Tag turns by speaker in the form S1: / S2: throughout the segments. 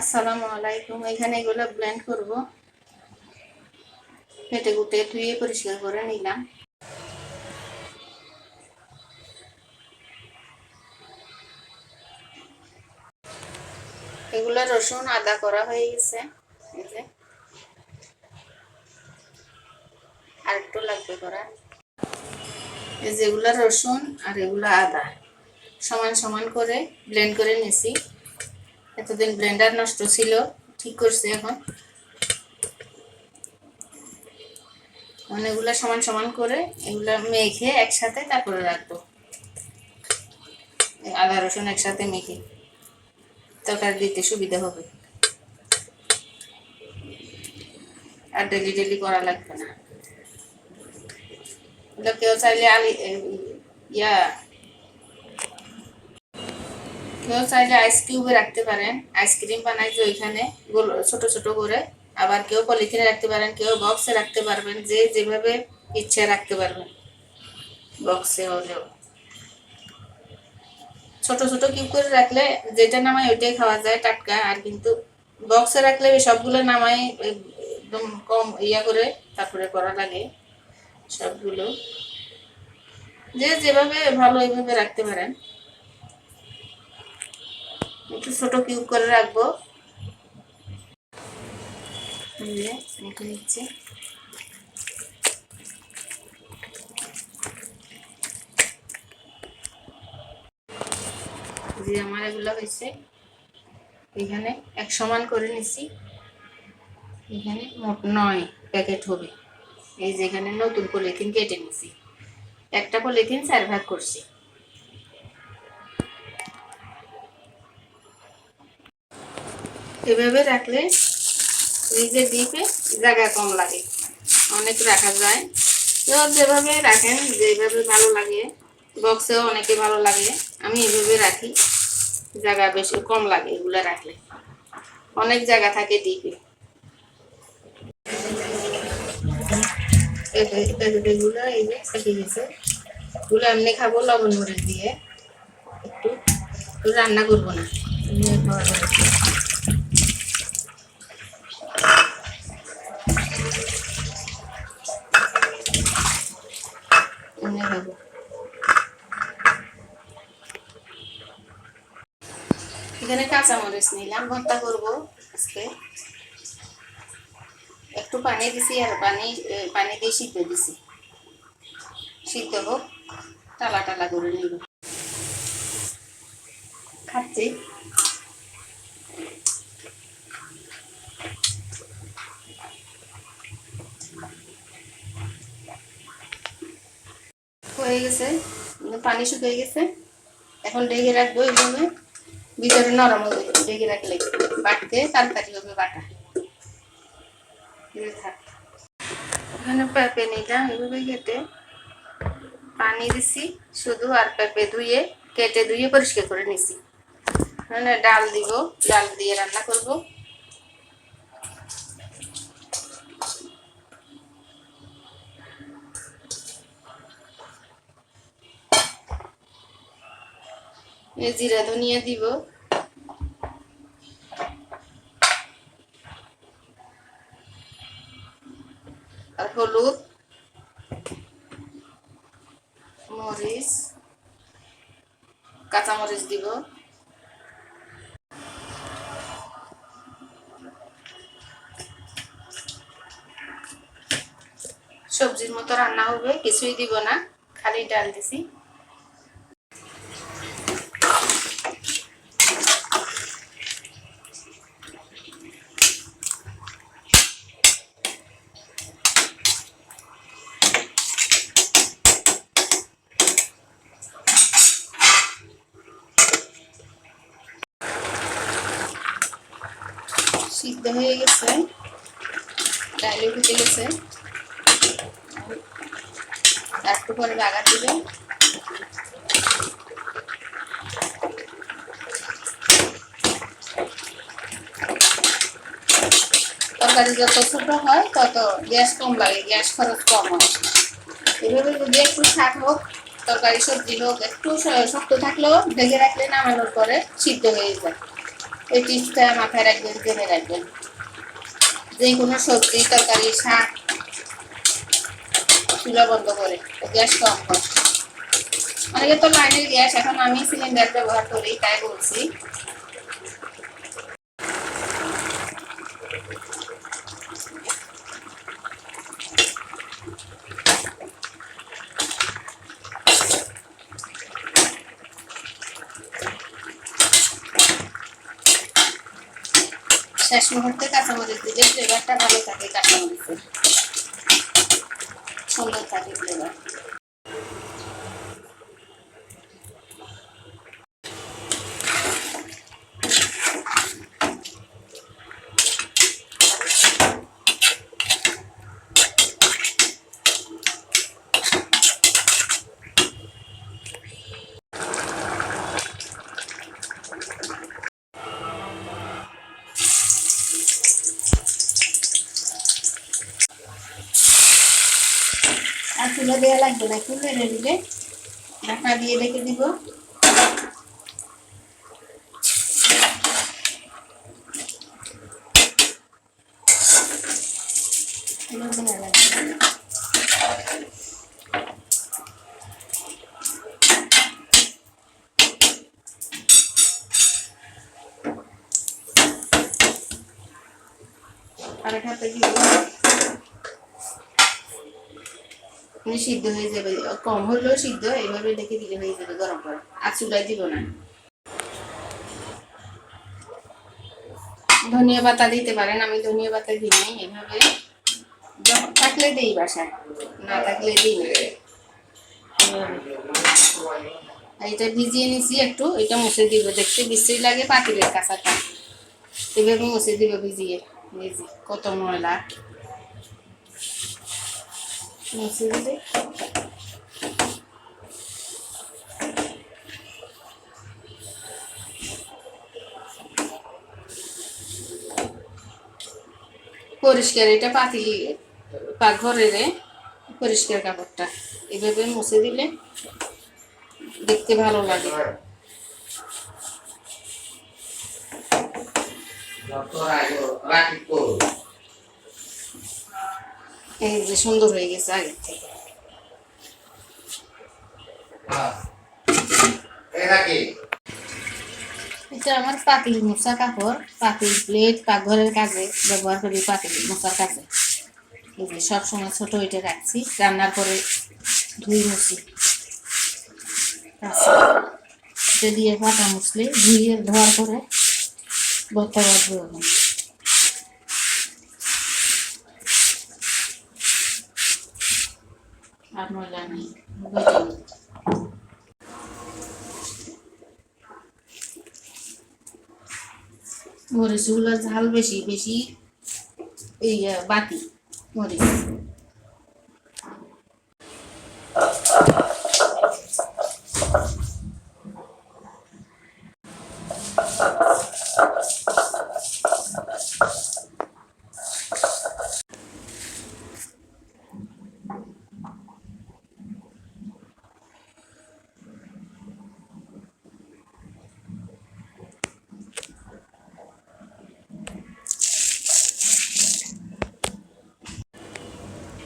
S1: আসসালামু আলাইকুম। এখানে এগুলো ব্লেন্ড করব। কেটে কুটে ধুয়ে পরিষ্কার করে নিলাম। এগুলো রসুন আদা করা হয়ে গেছে। আর একটু লাগবে করা। এই যেগুলো রসুন আর এগুলো আদা। সমান সমান করে ব্লেন্ড করে নিছি। এতদিন ব্লেন্ডার নষ্ট ছিল, ঠিক করছি এখন। এগুলা সমান সমান করে এগুলা মেখে একসাথে তারপরে রাখব। আদা, রসুন একসাথে মেখে তরকারি দিতে সুবিধা হবে। আর ডেলি ডেলি করা লাগবে না। কেউ চাইলে আলি ইয়া কেউ চাইলে আইস কিউবে রাখতে পারেন। আইসক্রিম বানাই যে ওইখানে ছোট ছোট করে। আবার কেউ পলিথিনে রাখতে পারেন, কেউ বক্সে রাখতে পারবেন, যে যেভাবে ইচ্ছে রাখতে পারবেন। বক্সে হলেও ছোট ছোট কিউব করে রাখলে যেটা নামাই ওইটাই খাওয়া যায়, টাটকা। আর কিন্তু বক্সে রাখলে সবগুলো নামাই একদম কম ইয়া করে তারপরে করা লাগে সবগুলো। যে যেভাবে ভালো এইভাবে রাখতে পারেন। একটু ছোট কিউব করে রাখব। যে আমার এগুলো হয়েছে, এখানে এক সমান করে নিছি। এখানে মোট নয় প্যাকেট হবে। এই যে এখানে নতুন পলিথিন কেটে নিছি। একটা পলিথিন চার ভাগ করছি। এভাবে রাখলে ফ্রিজে ডিপে জায়গা কম লাগে, অনেক রাখা যায়। তো যেভাবে রাখেন, যেভাবে ভালো লাগে, বক্সেও অনেকে ভালো লাগে, আমি এভাবে রাখি, জায়গা বেশি কম লাগে এগুলো রাখলে। অনেক জায়গা থাকে ডিপে। এমনি খাব, লবণ মরিচ দিয়ে। একটু রান্না করব না এমনি খাওয়া যাবে। এমনি খাব এখানে কাঁচামরিচ নিলাম ভর্তা করব আজকে একটু পানি দিছি আর পানি পানি দিয়ে সিদ্ধ দিছি সিদ্ধ হোক টালা টালা করে নিব খাচ্ছি হয়ে গেছে পানি শুকিয়ে গেছে এখন ডেকে রাখব এইভাবে ভিতরে নরম হবে ডেকে রাখলে বাটতে তাড়াতাড়ি হবে বাটা থাক। এখানে পেঁপে নিলাম, এভাবে কেটে পানি দিছি, শুধু আর পেঁপে ধুয়ে, কেটে ধুয়ে পরিষ্কার করে নিছি। মানে ডাল দিব, ডাল দিয়ে রান্না করব। জিরা ধনিয়া দিব। আর হলুদ, মরিচ, কাঁচামরিচ দিব। সবজির মতো রান্না হবে, কিছুই দিব না, খালি ডাল দিছি। সিদ্ধ হয়ে গেছে। ডাইলে ফুটে গেছে। একটু পরে বাগার দিবে। তরকারি যত ছোট হয়, তত গ্যাস কম লাগে, গ্যাস খরচ কম হয়। এভাবে যদি একটু শাক হোক, তরকারি সবজি হোক, একটু শক্ত থাকলেও ঢেকে রাখলে নামানোর পরে সিদ্ধ হয়ে যায়। এই পিসটা মাথায় রাখবেন, জেনে রাখবেন। যে কোনো সবজি, তরকারি, শাক, চুলা বন্ধ করে গ্যাস কম করে। অনেকে তো লাইনের গ্যাস, এখন আমি সিলিন্ডার ব্যবহার করি, তাই বলছি। মুহূর্তে কাঁচামরিচ দিলে ফ্লেভারটা ভালো থাকে কাঁচামরিচের সুন্দর থাকে ফ্লেভার চুলা দেওয়া লাগবে না একটু নেড়ে ঢাকা দিয়ে রেখে দিব। আরেক হাতে দিব মানে সিদ্ধ হয়ে যাবে। কম হলেও সিদ্ধ এইভাবে দেখে দিলে হয়ে যাবে গরম করে আর চুলায় দিব না। ধনিয়া পাতা দিতে পারেন, আমি ধনিয়া পাতা দিই নাই এভাবে। থাকলে দিই বাসায়, না থাকলে দিই না। এটা ভিজিয়ে নিছি একটু, এটা মুছে দিব। দেখতে বিশ্রী লাগে পাতিলের কাঁচাটা। এভাবে মুছে দিব ভিজিয়ে। ভিজি কত ময়লা। মুছে দিলে পরিষ্কার এটা পাতিলি পাকঘরের পরিষ্কার কাপড়টা। এভাবে মুছে দিলে দেখতে ভালো লাগে। এই যে সুন্দর হয়ে গেছে আগের থেকে। এটা আমার পাতিল মোছা কাপড় পাতিল প্লেট পাকঘরের কাজে ব্যবহার করি পাতিল মোছার কাজে। এই যে সবসময় ছোট এটা রাখছি রান্নার পরে ধুই মুছি। আচ্ছা, এটা দিয়ে পাটা মুছলে ধুয়ে ধোয়ার পরে বত্তা বাঁধবো আর ময়লা নেই বইটা মরিচগুলো ঝাল বেশি বেশি বাতি মরিচ।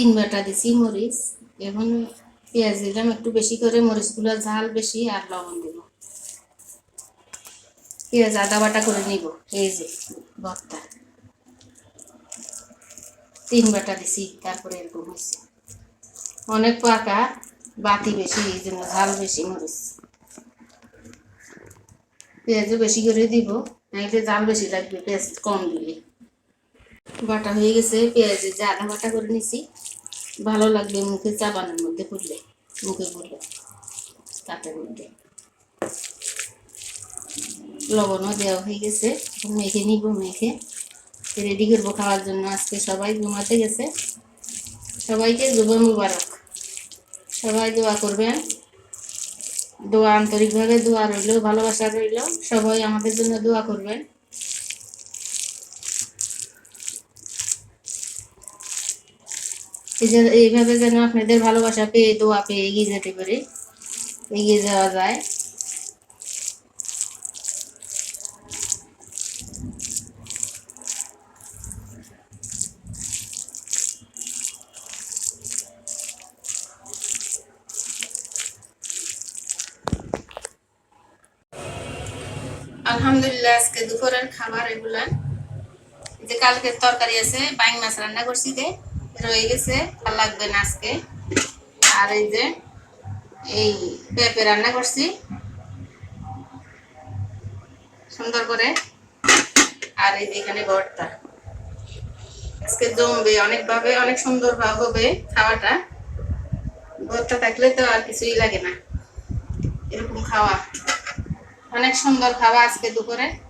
S1: তিন বাটা দিছি মরিচ, এখন পেঁয়াজ দিলাম একটু বেশি করে, মরিচগুলো ঝাল বেশি আর লবণ দেব। পেঁয়াজ আদা বাটা করে নিব, এই যে ভর্তা। তিন বাটা দিছি, তারপরে এরকম হয়েছে। অনেক পাকা বাতি বেশি, এই জন্য ঝাল বেশি মরিচ। পেঁয়াজও বেশি করে দিব, নাইলে ঝাল বেশি লাগবে, পেঁয়াজ কম দিলে। বাটা হয়ে গেছে, পেঁয়াজের যে আধা বাটা করে নিছি ভালো লাগবে মুখে চাবানোর মধ্যে পড়লে মুখে পড়লে তাতের মধ্যে। লবণও দেওয়া হয়ে গেছে মেখে নিব, মেখে। রেডি করব খাওয়ার জন্য, আজকে সবাই ঘুমাতে গেছে। সবাইকে জুবে মুবারক। সবাই দোয়া করবেন। দোয়া আন্তরিকভাবে দোয়া রইল, ভালোবাসা রইল, সবাই আমাদের জন্য দোয়া করবেন। এইভাবে যেন আপনাদের ভালোবাসা পেয়ে, দোয়া পেয়ে এগিয়ে যেতে পারি, এগিয়ে যাওয়া যায়। আলহামদুলিল্লাহ, আজকে দুপুরের খাবার এগুলা। যে কালকের তরকারি আছে, বাইং মাছ রান্না করছি দে রয়ে গেছে, আর লাগবে না আজকে। আর এই যে, এই পেঁপে রান্না করছি। সুন্দর করে। আর এই যে এখানে ভর্তা। আজকে জমবে অনেকভাবে, অনেক সুন্দর হবে খাওয়াটা। ভর্তা থাকলে তো আর কিছুই লাগে না। এরকম খাওয়া। অনেক সুন্দর খাওয়া আজকে দুপুরে।